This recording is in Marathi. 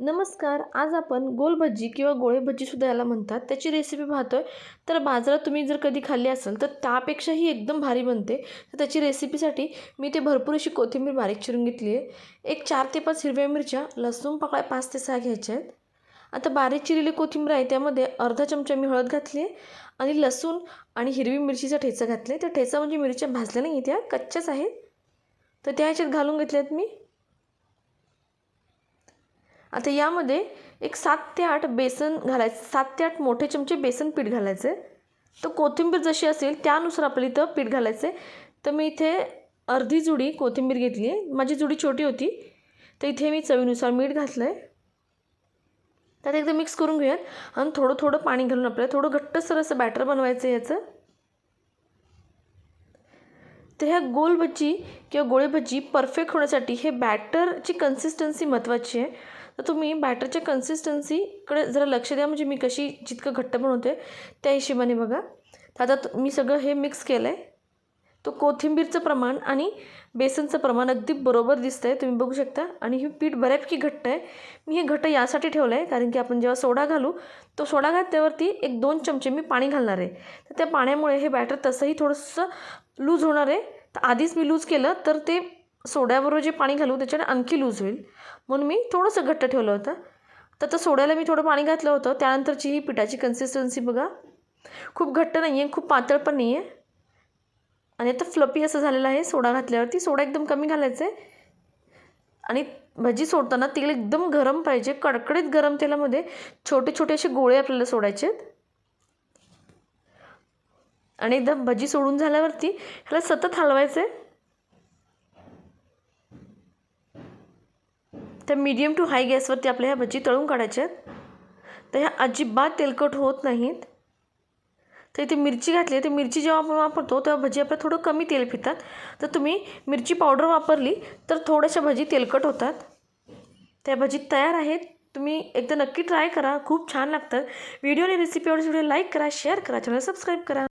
नमस्कार आज आपण गोल भजी किंवा गोळे भजीसुद्धा याला म्हणतात. त्याची रेसिपी पाहतोय. तर बाजारात तुम्ही जर कधी खाल्ली असेल तर त्यापेक्षाही एकदम भारी बनते. तर त्याची रेसिपीसाठी मी ते भरपूर अशी कोथिंबीर बारीक चिरून घेतली आहे. एक चार ते पाच हिरव्या मिरच्या लसूण पाकळ्या पाच ते सहा घ्यायच्या आहेत. आता बारीक चिरलेली कोथिंबीर आहे त्यामध्ये अर्धा चमचा मी हळद घातली आहे आणि लसूण आणि हिरवी मिरचीचा ठेचा घातला आहे. तर ठेचा म्हणजे मिरच्या भाजल्या नाही त्या कच्च्याच आहेत. तर त्या ह्याच्यात घालून घेतल्या आहेत मी. आता यामध्ये एक सात ते आठ बेसन घालायचं सात ते आठ मोठे चमचे बेसन पीठ घालायचं आहे तर कोथिंबीर जशी असेल त्यानुसार आपल्याला इथं पीठ घालायचं आहे तर मी इथे अर्धी जुडी कोथिंबीर घेतली आहे. माझी जुडी छोटी होती. तर इथे मी चवीनुसार मीठ घातलं आहे त्यात एकदा मिक्स करून घेऊयात. आणि थोडं थोडं पाणी घालून आपल्याला थोडं घट्टसर असं बॅटर बनवायचं आहे याचं. तर ह्या गोल भजी किंवा गोळे भजी परफेक्ट होण्यासाठी हे बॅटरची कन्सिस्टन्सी महत्त्वाची आहे. तर तुम्ही बॅटरच्या कन्सिस्टन्सीकडे जरा लक्ष द्या. म्हणजे मी कशी जितकं घट्ट बनवते त्या हिशोबाने बघा. तर आता मी सगळं हे मिक्स केलं आहे तो कोथिंबीरचं प्रमाण आणि बेसनचं प्रमाण अगदी बरोबर दिसतं आहे तुम्ही बघू शकता. आणि हे पीठ बऱ्यापैकी घट्ट आहे. मी हे घट्ट यासाठी ठेवलं आहे कारण की आपण जेव्हा सोडा घालू तो सोडा घातल्यावरती एक दोन चमचे मी पाणी घालणार आहे. तर त्या पाण्यामुळे हे बॅटर तसंही थोडंसं लूज होणार आहे. तर आधीच मी लूज केलं तर ते सोड्याबरोबर जे पाणी घालू त्याच्याने आणखी लूज होईल. म्हणून मी थोडंसं घट्ट ठेवलं होतं. तर त्या सोड्याला मी थोडं पाणी घातलं होतं. त्यानंतरची ही पिठाची कन्सिस्टन्सी बघा. खूप घट्ट नाही आहे खूप पातळ पण नाही आहे आणि आता फ्लपी असं झालेलं आहे सोडा घातल्यावरती. सोडा एकदम कमी घालायचा आहे आणि भजी सोडताना तेल एकदम गरम पाहिजे. कडकडीत गरम तेलामध्ये छोटे छोटे असे गोळे आपल्याला सोडायचे आहेत. आणि एकदा भजी सोडून झाल्यावरती ह्याला सतत हलवायचं आहे त्या मीडियम टू हाय गॅसवरती आपल्या ह्या भजी तळून काढायच्या आहेत. तर ह्या अजिबात तेलकट होत नाहीत. तर इथे मिरची घातली आहे. तर मिरची जेव्हा आपण वापरतो तेव्हा भजी आपल्या थोडं कमी तेल पितात. तर तुम्ही मिरची पावडर वापरली तर थोड्याशा भजी तेलकट होतात. त्या भजी तयार आहेत. तुम्ही एकदा नक्की ट्राय करा. खूप छान लागतात. व्हिडिओ आणि रेसिपी आवडली व्हिडिओ लाईक करा शेअर करा चॅनल सबस्क्राईब करा.